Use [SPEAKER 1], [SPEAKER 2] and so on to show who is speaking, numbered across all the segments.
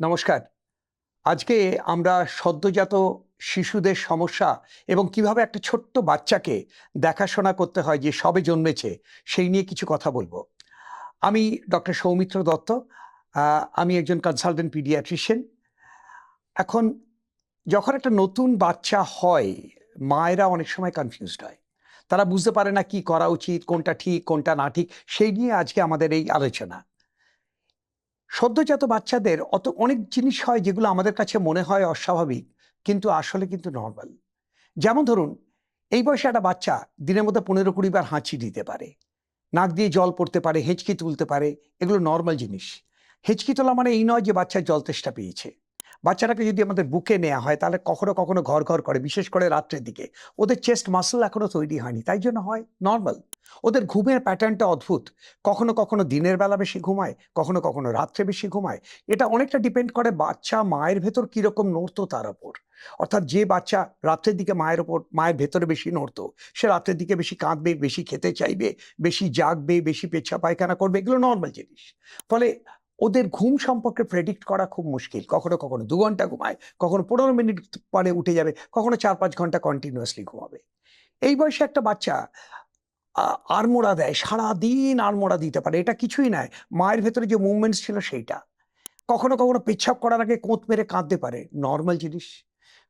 [SPEAKER 1] নমস্কার। আজকে আমরা সদ্যজাত শিশুদের সমস্যা এবং কীভাবে একটা ছোট্ট বাচ্চাকে দেখাশোনা করতে হয় যে সবে জন্মেছে, সেই নিয়ে কিছু কথা বলব। আমি ডক্টর সৌমিত্র দত্ত আমি একজন কনসালটেন্ট পিডিয়াট্রিশিয়ান এখন যখন একটা নতুন বাচ্চা হয়, মায়েরা অনেক সময় কনফিউজড হয়। তারা বুঝতে পারে না কি করা উচিত, কোনটা ঠিক, কোনটা না ঠিক, সেই নিয়ে আজকে আমাদের এই আলোচনা। সদ্যজাত বাচ্চাদের অত অনেক জিনিস হয় যেগুলো আমাদের কাছে মনে হয় অস্বাভাবিক, কিন্তু আসলে কিন্তু নর্মাল যেমন ধরুন, এই বয়সে একটা বাচ্চা দিনের মধ্যে পনেরো কুড়ি বার হাঁচি দিতে পারে, নাক দিয়ে জল পড়তে পারে, হেঁচকি তুলতে পারে, এগুলো নর্মাল জিনিস। হেঁচকি তোলা মানে এই নয় যে বাচ্চার জল তেষ্টা পেয়েছে। বাচ্চাটাকে যদি আমাদের বুকে নেওয়া হয়, তাহলে কখনো কখনো ঘর ঘর করে, বিশেষ করে রাত্রের দিকে। ওদের চেস্ট মাসল এখনও তৈরি হয়নি, তাই জন্য হয় নর্মাল ওদের ঘুমের প্যাটার্নটা অদ্ভুত। কখনো কখনো দিনের বেলা বেশি ঘুমায়, কখনো কখনো রাত্রে বেশি ঘুমায়। এটা অনেকটা ডিপেন্ড করে বাচ্চা মায়ের ভেতর কীরকম নড়তো তার ওপর। অর্থাৎ যে বাচ্চা রাত্রের দিকে মায়ের ওপর, মায়ের ভেতরে বেশি নড়তো, সে রাত্রের দিকে বেশি কাঁদবে, বেশি খেতে চাইবে, বেশি জাগবে, বেশি পেচ্ছা পায়খানা করবে, এগুলো নর্মাল জিনিস। ফলে ওদের ঘুম সম্পর্কে প্রেডিক্ট করা খুব মুশকিল। কখনো কখনো দু ঘণ্টা ঘুমায়, কখনো পনেরো মিনিট পরে উঠে যাবে, কখনো চার পাঁচ ঘণ্টা কন্টিনিউয়াসলি ঘুমাবে। এই বয়সে একটা বাচ্চা আড়মোড়া দেয়, সারাদিন আড়মোড়া দিতে পারে। এটা কিছুই নয়। মায়ের ভেতরে যে মুভমেন্টস ছিল সেইটা। কখনো কখনো পেচ্ছাপ করার আগে কোঁত মেরে কাঁদতে পারে নর্মাল জিনিস।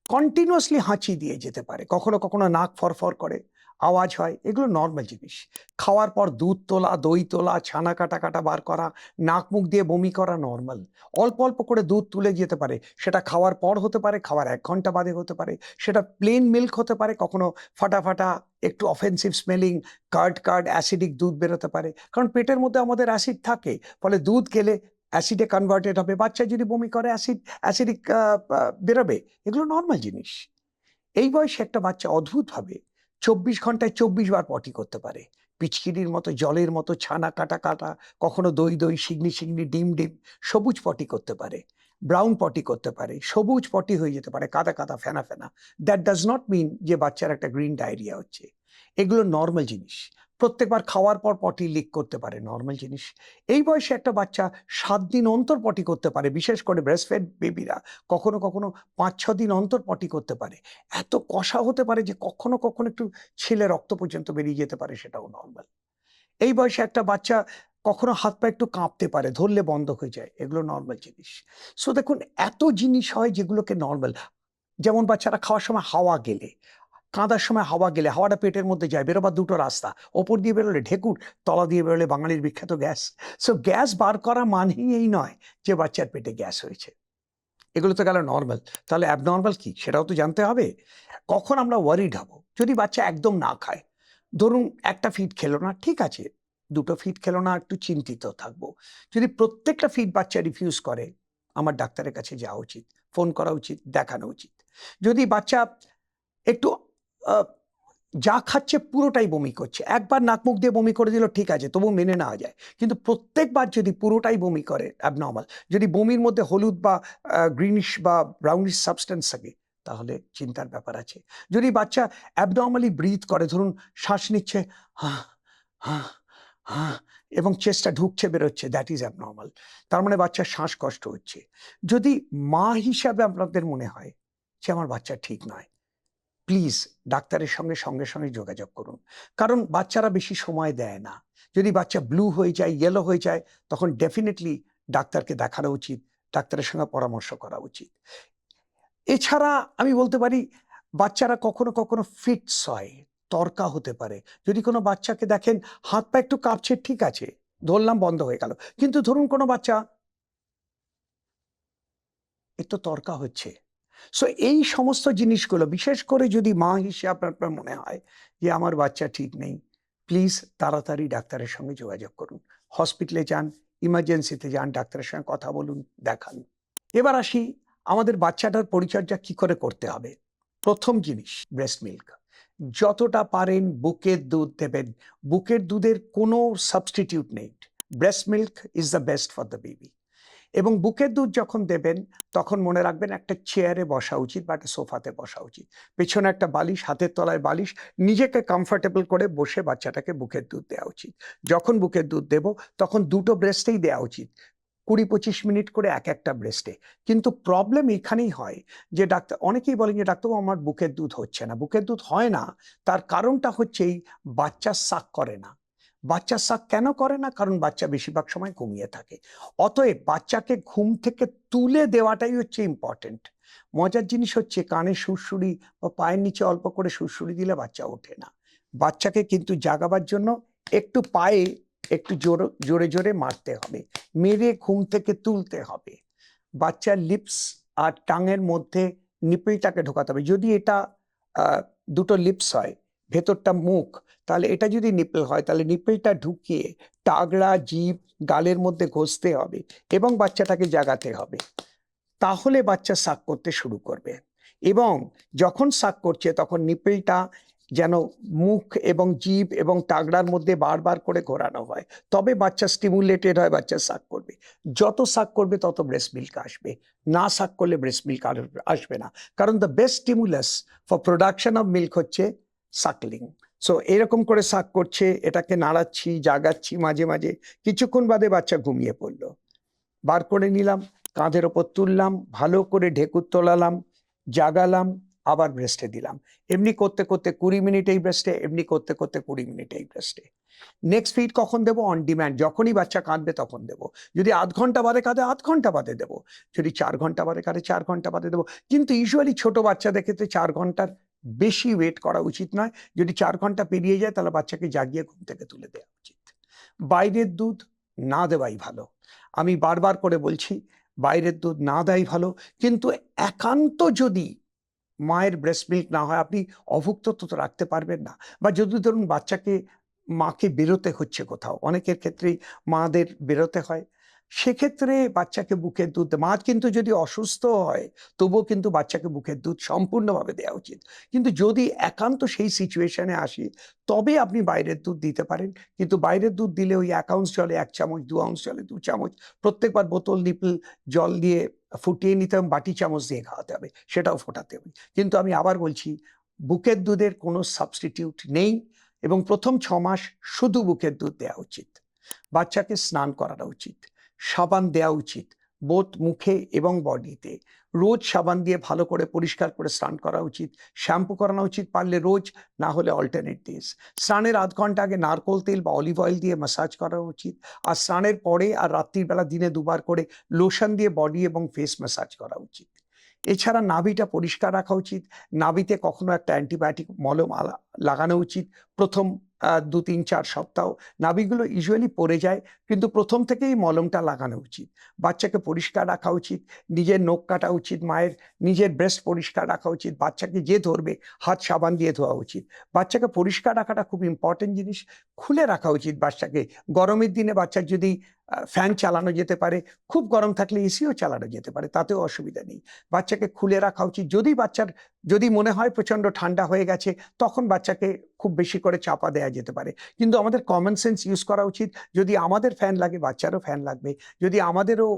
[SPEAKER 1] কন্টিনিউয়াসলি হাঁচি দিয়ে যেতে পারে। কখনো কখনো নাক ফরফর করে। আওয়াজ হয়, এগুলো নর্মাল জিনিস। খাওয়ার পর দুধ তোলা, দই তোলা, ছানা কাটা কাটা বার করা, নাক মুখ দিয়ে বমি করা নর্মাল অল্প অল্প করে দুধ তুলে যেতে পারে, সেটা খাওয়ার পর হতে পারে, খাওয়ার এক ঘণ্টা বাদে হতে পারে, সেটা প্লেন মিল্ক হতে পারে, কখনো ফাটা ফাটা একটু offensive smelling curd curd acidic দুধ বেরোতে পারে। কারণ পেটের মধ্যে আমাদের অ্যাসিড থাকে, ফলে দুধ খেলে অ্যাসিডে কনভার্টেড হবে। বাচ্চা যদি বমি করে অ্যাসিড অ্যাসিডিক বেরোবে, এগুলো নর্মাল জিনিস। এই বয়সে একটা বাচ্চা অদ্ভুতভাবে চব্বিশ ঘন্টায় চব্বিশ বার পটি করতে পারে। পিচকিরির মতো, জলের মতো, ছানা, কাটা কাটা, কখনো দই দই সিগনি সিগনি ডিম ডিম, সবুজ পটি করতে পারে। ব্রাউন পটি করতে পারে। সবুজ পটি হয়ে যেতে পারে, কাদা কাদা, ফেনা ফেনা। দ্যাট ডাজ নট মিন যে বাচ্চার একটা গ্রিন ডায়রিয়া হচ্ছে। এগুলো নর্মাল জিনিস। প্রত্যেকবার খাওয়ার পর পটি লিক করতে পারে নর্মাল জিনিস। এই বয়সে একটা বাচ্চা সাত দিন অন্তর পটি করতে পারে, বিশেষ করে ব্রেস্টফেড বেবিরা কখনো কখনো পাঁচ, ছ দিন অন্তর পটি করতে পারে। এত কষা হতে পারে যে কখনো কখনো একটু ছেলে রক্ত পর্যন্ত বেরিয়ে যেতে পারে, সেটাও নর্মাল এই বয়সে একটা বাচ্চা কখনো হাত পা একটু কাঁপতে পারে, ধরলে বন্ধ হয়ে যায়, এগুলো নর্মাল জিনিস। সো দেখুন, এত জিনিস হয় যেগুলোকে নর্মাল যেমন বাচ্চারা খাওয়ার সময় হাওয়া গেলে। কাঁদার সময় হাওয়া গেলে হাওয়াটা পেটের মধ্যে যায়, বেরোবার দুটো রাস্তা। ওপর দিয়ে বেরোলে ঢেকুর, তলা দিয়ে বেরোলে বাঙালির বিখ্যাত গ্যাস। সো গ্যাস বার করা মানেই এই নয় যে বাচ্চার পেটে গ্যাস হয়েছে। এগুলো তো গেল নর্মাল তাহলে অ্যাবনর্মাল কি? সেটাও তো জানতে হবে। কখন আমরা ওয়ারিড হব? যদি বাচ্চা একদম না খায়, ধরুন একটা ফিড খেলো না, ঠিক আছে। দুটো ফিড খেলো না, একটু চিন্তিত থাকব। যদি প্রত্যেকটা ফিড বাচ্চা রিফিউজ করে, আমার ডাক্তারের কাছে যাওয়া উচিত ফোন করা উচিত, দেখানো উচিত। যদি বাচ্চা একটু যা খাচ্ছে পুরোটাই বমি করছে। একবার নাক মুখ দিয়ে বমি করে দিল, ঠিক আছে তবু মেনে নেওয়া যায়। কিন্তু প্রত্যেকবার যদি পুরোটাই বমি করে অ্যাবনর্মাল যদি বমির মধ্যে হলুদ বা গ্রিনিশ বা ব্রাউনিশ সাবস্টেন্স থাকে, তাহলে চিন্তার ব্যাপার আছে। যদি বাচ্চা অ্যাবনর্মালি ব্রিথ করে, ধরুন শ্বাস নিচ্ছে হ্যাঁ হ্যাঁ হ্যাঁ এবং চেষ্টা ঢুকছে, বেরোচ্ছে দ্যাট ইজ অ্যাবনর্মাল তার মানে বাচ্চার শ্বাসকষ্ট হচ্ছে। যদি মা হিসাবে আপনাদের মনে হয় যে আমার বাচ্চা ঠিক নয় প্লিজ ডাক্তারের সঙ্গে সঙ্গে সঙ্গে যোগাযোগ করুন। কারণ বাচ্চারা বেশি সময় দেয় না। যদি বাচ্চা ব্লু হয়ে যায় ইয়েলো হয়ে যায়, তখন ডেফিনেটলি ডাক্তারকে দেখানো উচিত, ডাক্তারের সঙ্গে পরামর্শ করা উচিত। এছাড়া আমি বলতে পারি, বাচ্চারা কখনো কখনো ফিটস হয়, তর্কা হতে পারে। যদি কোনো বাচ্চাকে দেখেন, হাত পা একটু কাঁপছে, ঠিক আছে, ধরলাম বন্ধ হয়ে গেল। কিন্তু ধরুন কোনো বাচ্চা, একটু তর্কা হচ্ছে সো এই সমস্ত জিনিসগুলো, বিশেষ করে যদি মা হিসেবে আপনার মনে হয় যে আমার বাচ্চা ঠিক নেই প্লিজ তাড়াতাড়ি ডাক্তারের সঙ্গে যোগাযোগ করুন। হসপিটালে যান ইমার্জেন্সিতে যান, ডাক্তারের সঙ্গে কথা বলুন, দেখান। এবার আসি, আমাদের বাচ্চাটার পরিচর্যা কি করে করতে হবে? প্রথম জিনিস ব্রেস্ট মিল্ক যতটা পারেন বুকের দুধ দেবেন। বুকের দুধের কোনো সাবস্টিটিউট নেই। Breast milk is the best for the baby এবং বুকের দুধ যখন দেবেন, তখন মনে রাখবেন একটা চেয়ারে বসা উচিত বা একটা সোফাতে বসা উচিত। পেছনে একটা বালিশ, হাতের তলায় বালিশ, নিজেকে কমফর্টেবল করে বসে বাচ্চাটাকে বুকের দুধ দেওয়া উচিত। যখন বুকের দুধ দেব, তখন দুটো ব্রেস্টেই দেওয়া উচিত। কুড়ি পঁচিশ মিনিট করে এক একটা ব্রেস্টে কিন্তু প্রবলেম এখানেই হয় যে ডাক্তার, অনেকেই বলেন যে, ডাক্তারবাবু, আমার বুকের দুধ হচ্ছে না। বুকের দুধ হয় না। তার কারণটা হচ্ছে এই বাচ্চা সাক করে না। বাচ্চা সাক কেন করে না? কারণ বাচ্চা বেশিরভাগ সময় ঘুমিয়ে থাকে। অতএব বাচ্চাকে ঘুম থেকে তুলে দেওয়াটাই হচ্ছে ইম্পর্টেন্ট মজার জিনিস হচ্ছে কানে সুরসুরি বা পায়ের নিচে অল্প করে সুরসুরি দিলে বাচ্চা ওঠে না। বাচ্চাকে কিন্তু জাগাবার জন্য একটু পায়ে একটু জোর- জোরে জোরে মারতে হবে। মেরে ঘুম থেকে তুলতে হবে। বাচ্চার লিপস আর টাঙের মধ্যে নিপলটাকে ঢোকাতে হবে। যদি এটা দুটো লিপস হয়, ভেতরটা মুখ তাহলে এটা যদি নিপল হয়, তাহলে নিপলটা ঢুকিয়ে টাগড়া জিভ, গালের মধ্যে ঘষতে হবে এবং বাচ্চাটাকে জাগাতে হবে। তাহলে বাচ্চা সাক করতে শুরু করবে এবং যখন সাক করছে, তখন নিপলটা যেন মুখ এবং জিভ এবং টাগড়ার মধ্যে বারবার করে ঘোরানো হয়। তবে বাচ্চা স্টিমুলেটেড হয়, বাচ্চা সাক করবে। যত সাক করবে, তত ব্রেস্ট মিল্ক আসবে। না সাক করলে ব্রেস্ট মিল্ক আসবে না। কারণ the best stimulus for production of milk হচ্ছে সাকলিং সো এরকম করে সাক করছে, এটাকে নাড়াচ্ছি, জাগাচ্ছি মাঝে মাঝে। কিছুক্ষণ বাদে বাচ্চা ঘুমিয়ে পড়ল। বার করে নিলাম, কাঁধের ওপর তুললাম, ভালো করে ঢেকুর তোলালাম, জাগালাম, আবার ব্রেস্টে দিলাম। এমনি করতে করতে কুড়ি মিনিট এই ব্রেস্টে এমনি করতে করতে কুড়ি মিনিট এই ব্রেস্টে নেক্সট ফিড কখন দেবো? অন ডিম্যান্ড যখনই বাচ্চা কাঁদবে তখন দেবো। যদি আধ ঘণ্টা বাদে কাঁদে, আধ ঘণ্টা বাদে দেবো। যদি চার ঘণ্টা বাদে কাঁদে, চার ঘণ্টা বাদে দেবো। কিন্তু ইউজুয়ালি ছোট বাচ্চা দেখেতে চার ঘণ্টার বেশি ওয়েট করা উচিত নয়। যদি চার ঘণ্টা পেরিয়ে যায়, তাহলে বাচ্চাকে জাগিয়ে ঘুম থেকে তুলে দেওয়া উচিত। বাইরের দুধ না দেওয়াই ভালো। আমি বারবার করে বলছি, বাইরের দুধ না দেয় ভালো। কিন্তু একান্ত যদি মায়ের ব্রেস্ট মিল্ক না হয়, আপনি অভুক্ত তো রাখতে পারবেন না। বা যদি ধরুন বাচ্চাকে, মাকে বেরোতে হচ্ছে কোথাও, অনেকের ক্ষেত্রেই মাদের বেরোতে হয়। সেক্ষেত্রে বাচ্চাকে বুকের দুধ, মা কিন্তু যদি অসুস্থ হয়, তবুও কিন্তু বাচ্চাকে বুকের দুধ সম্পূর্ণভাবে দেওয়া উচিত। কিন্তু যদি একান্ত সেই সিচুয়েশনে আসি, তবে আপনি বাইরের দুধ দিতে পারেন। কিন্তু বাইরের দুধ দিলে ওই এক আউন্স জলে, এক চামচ, দু আউন্স জলে, দু চামচ, প্রত্যেকবার বোতল নিপল জল দিয়ে ফুটিয়ে নিতে হবে, বাটি চামচ দিয়ে খাওয়াতে হবে, সেটাও ফোটাতে হবে। কিন্তু আমি আবার বলছি, বুকের দুধের কোনো সাবস্টিটিউট নেই এবং প্রথম ছ মাস শুধু বুকের দুধ দেওয়া উচিত। বাচ্চাকে স্নান করানো উচিত। সাবান দেওয়া উচিত, বোধ মুখে এবং বডিতে। রোজ সাবান দিয়ে ভালো করে পরিষ্কার করে স্নান করা উচিত। শ্যাম্পু করানো উচিত পারলে রোজ, না হলে অল্টারনেট ডেজ স্নানের আধ ঘণ্টা আগে নারকোল তেল বা অলিভ অয়েল দিয়ে ম্যাসাজ করা উচিত। আর স্নানের পরে আর রাত্রির বেলা দিনে দুবার করে লোশন দিয়ে বডি এবং ফেস ম্যাসাজ করা উচিত। এছাড়া নাভিটা পরিষ্কার রাখা উচিত। নাভিতে কখনো একটা অ্যান্টিবায়োটিক মলম আলা- লাগানো উচিত। প্রথম দু, তিন, চার সপ্তাহ নাভিগুলো ইউজুয়ালি পড়ে যায়, কিন্তু প্রথম থেকেই মলমটা লাগানো উচিত। বাচ্চাকে পরিষ্কার রাখা উচিত, নিজের নখ কাটা উচিত, মায়ের নিজের ব্রেস্ট পরিষ্কার রাখা উচিত, বাচ্চাকে যে ধরবে, হাত সাবান দিয়ে ধোয়া উচিত। বাচ্চাকে পরিষ্কার রাখাটা খুব ইম্পর্টেন্ট জিনিস, খুলে রাখা উচিত বাচ্চাকে। গরমের দিনে বাচ্চার যদি ফ্যান চালানো যেতে পারে, খুব গরম থাকলে এসিও চালানো যেতে পারে, তাতেও অসুবিধা নেই। বাচ্চাকে খুলে রাখা উচিত। যদি বাচ্চার, যদি মনে হয় প্রচণ্ড ঠান্ডা হয়ে গেছে, তখন বাচ্চাকে খুব বেশি করে চাপা দেওয়া যেতে পারে। কিন্তু আমাদের কমন সেন্স ইউজ করা উচিত। যদি আমাদের ফ্যান লাগে, বাচ্চারও ফ্যান লাগবে। যদি আমাদেরও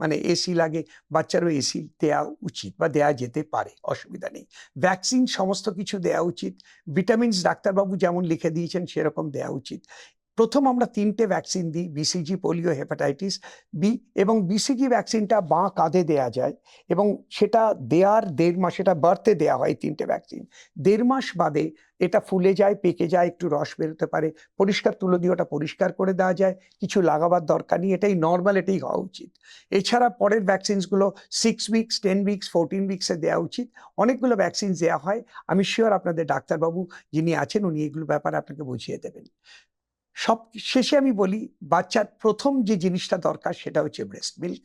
[SPEAKER 1] মানে এসি লাগে, বাচ্চারও এসি দেওয়া উচিত বা দেওয়া যেতে পারে, অসুবিধা নেই। ভ্যাকসিন সমস্ত কিছু দেওয়া উচিত। ভিটামিনস ডাক্তারবাবু যেমন লিখে দিয়েছেন, সেরকম দেওয়া উচিত। প্রথম আমরা তিনটে ভ্যাকসিন দিই বিসিজি পোলিও হেপাটাইটিস বি এবং বিসিজি ভ্যাকসিনটা বাঁ কাঁধে দেয়া যায় এবং সেটা দেওয়ার দেড় মাস এটা বার্থে দেওয়া হয় তিনটে ভ্যাকসিন দেড় মাস বাদে এটা ফুলে যায়, পেকে যায়, একটু রস বেরোতে পারে, পরিষ্কার তুলো দিয়ে ওটা পরিষ্কার করে দেওয়া যায়, কিছু লাগাবার দরকার নেই, এটাই নর্মাল এটাই হওয়া উচিত। এছাড়া পরের ভ্যাকসিনসগুলো six weeks ten weeks fourteen উইকসে দেওয়া উচিত। অনেকগুলো ভ্যাকসিন দেওয়া হয়, আমি শিওর আপনাদের ডাক্তারবাবু যিনি আছেন, উনি এগুলো ব্যাপারে আপনাকে বুঝিয়ে দেবেন। সব শেষে আমি বলি, বাচ্চার প্রথম যে জিনিসটা দরকার সেটা হচ্ছে ব্রেস্ট মিল্ক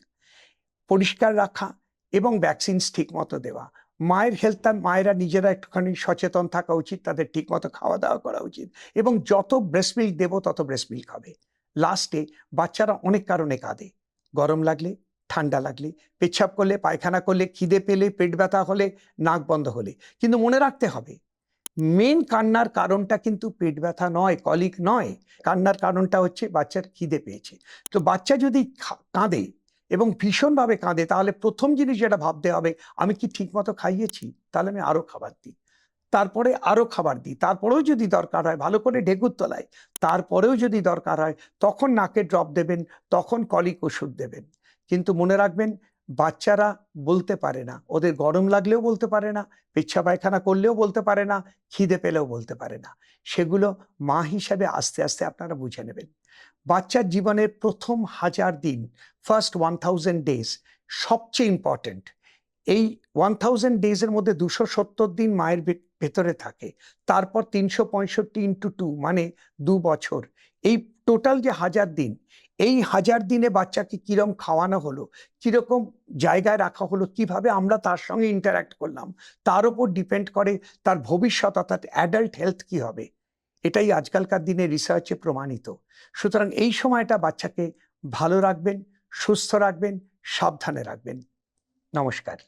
[SPEAKER 1] পরিষ্কার রাখা এবং ভ্যাকসিনস ঠিক মতো দেওয়া। মায়ের হেলথটা মায়েরা নিজেরা একটুখানি সচেতন থাকা উচিত, তাদের ঠিক মতো খাওয়া দাওয়া করা উচিত এবং যত ব্রেস্ট মিল্ক দেবো, তত ব্রেস্ট মিল্ক হবে। লাস্টে বাচ্চারা অনেক কারণে কাঁদে। গরম লাগলে, ঠান্ডা লাগলে, পেচ্ছাপ করলে, পায়খানা করলে, খিদে পেলে, পেট ব্যথা হলে, নাক বন্ধ হলে। কিন্তু মনে রাখতে হবে মেন কান্নার কারণটা কিন্তু পেট ব্যথা নয় কলিক নয়। কান্নার কারণটা হচ্ছে বাচ্চার খিদে পেয়েছে। তো বাচ্চা যদি কাঁদে এবং ভীষণভাবে কাঁদে, তাহলে প্রথম জিনিস যেটা ভাবতে হবে, আমি কি ঠিকমতো খাইয়েছি? তাহলে আমি আরও খাবার দিই। তারপরে আরও খাবার দিই। তারপরেও যদি দরকার হয়, ভালো করে ঢেকুর তোলায়, তারপরেও যদি দরকার হয়, তখন নাকে ড্রপ দেবেন, তখন কলিক ওষুধ দেবেন। কিন্তু মনে রাখবেন বাচ্চারা বলতে পারে না। ওদের গরম লাগলেও বলতে পারে না, পেচ্ছা পায়খানা করলেও বলতে পারে না, খিদে পেলেও বলতে পারে না। সেগুলো মা হিসাবে আস্তে আস্তে আপনারা বুঝে নেবেন। বাচ্চার জীবনের প্রথম হাজার দিন ফার্স্ট ওয়ান থাউজেন্ড ডেজ সবচেয়ে ইম্পর্ট্যান্ট এই ওয়ান থাউজেন্ড ডেজের মধ্যে দুশো সত্তর দিন মায়ের ভেতরে থাকে। তারপর তিনশো পঁয়ষট্টি ইন্টু টু মানে দু বছর। এই টোটাল যে হাজার দিন এই হাজার দিনে বাচ্চাকে কিরম খাওয়ানো হলো, কীরকম জায়গায় রাখা হলো, কীভাবে আমরা তার সঙ্গে ইন্টারাক্ট করলাম, তার উপর ডিপেন্ড করে তার ভবিষ্যৎ অর্থাৎ অ্যাডাল্ট হেলথ কি হবে, এটাই আজকালকার দিনে রিসার্চে প্রমাণিত। সুতরাং এই সময়টা বাচ্চাকে ভালো রাখবেন, সুস্থ রাখবেন, সাবধানে রাখবেন। নমস্কার।